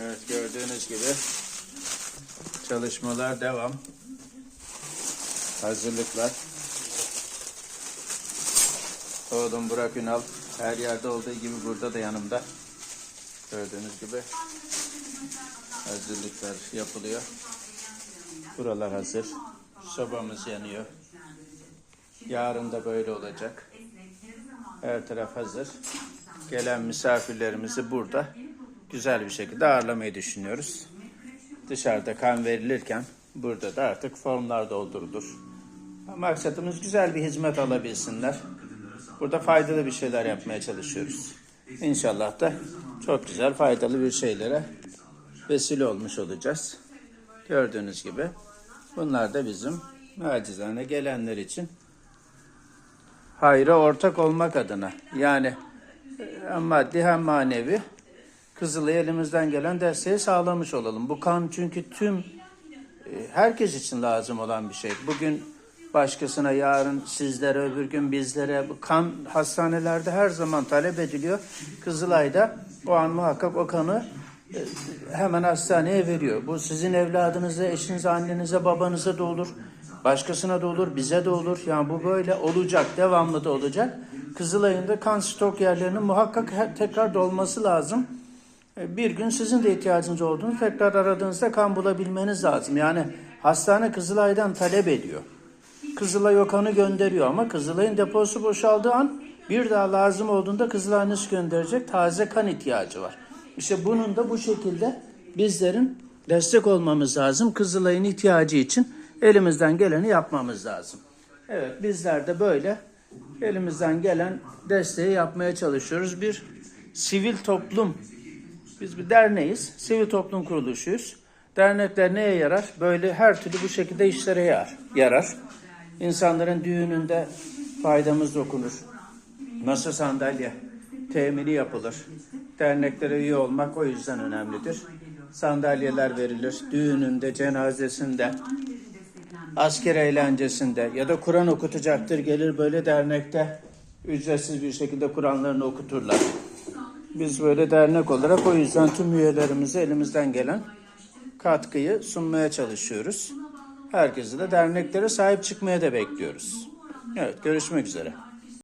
Evet gördüğünüz gibi çalışmalar devam. Hazırlıklar. Oğlum Burak Ünal her yerde olduğu gibi burada da yanımda. Gördüğünüz gibi hazırlıklar yapılıyor. Buralar hazır. Sobamız yanıyor. Yarın da böyle olacak. Her taraf hazır. Gelen misafirlerimizi burada güzel bir şekilde ağırlamayı düşünüyoruz. Dışarıda kan verilirken burada da artık formlar doldurulur. Maksatımız güzel bir hizmet alabilsinler. Burada faydalı bir şeyler yapmaya çalışıyoruz. İnşallah da çok güzel faydalı bir şeylere vesile olmuş olacağız. Gördüğünüz gibi bunlar da bizim nacizane gelenler için hayra ortak olmak adına yani hem maddi hem manevi Kızılay'a elimizden gelen desteği sağlamış olalım. Bu kan çünkü tüm e, herkes için lazım olan bir şey. Bugün başkasına, yarın sizlere, öbür gün bizlere bu kan hastanelerde her zaman talep ediliyor. Kızılay'da o an muhakkak o kanı e, hemen hastaneye veriyor. Bu sizin evladınıza, eşinize, annenize, babanıza da olur. Başkasına da olur, bize de olur. Yani bu böyle olacak, devamlı da olacak. Kızılay'ın da kan stok yerlerinin muhakkak tekrar dolması lazım. Bir gün sizin de ihtiyacınız olduğunu tekrar aradığınızda kan bulabilmeniz lazım. Yani hastane Kızılay'dan talep ediyor. Kızılay o kanı gönderiyor ama Kızılay'ın deposu boşaldığı an bir daha lazım olduğunda Kızılay nasıl gönderecek? Taze kan ihtiyacı var. İşte bunun da bu şekilde bizlerin destek olmamız lazım. Kızılay'ın ihtiyacı için elimizden geleni yapmamız lazım. Evet bizler de böyle elimizden gelen desteği yapmaya çalışıyoruz. Bir sivil toplum biz bir derneğiz, sivil toplum kuruluşuyuz. Dernekler neye yarar? Böyle her türlü bu şekilde işlere yarar. yarar. İnsanların düğününde faydamız dokunur. Masa sandalye temini yapılır. Derneklere üye olmak o yüzden önemlidir. Sandalyeler verilir. Düğününde, cenazesinde, asker eğlencesinde ya da Kur'an okutacaktır. Gelir böyle dernekte ücretsiz bir şekilde Kur'anlarını okuturlar. Biz böyle dernek olarak o yüzden tüm üyelerimize elimizden gelen katkıyı sunmaya çalışıyoruz. Herkesi de derneklere sahip çıkmaya da bekliyoruz. Evet, görüşmek üzere.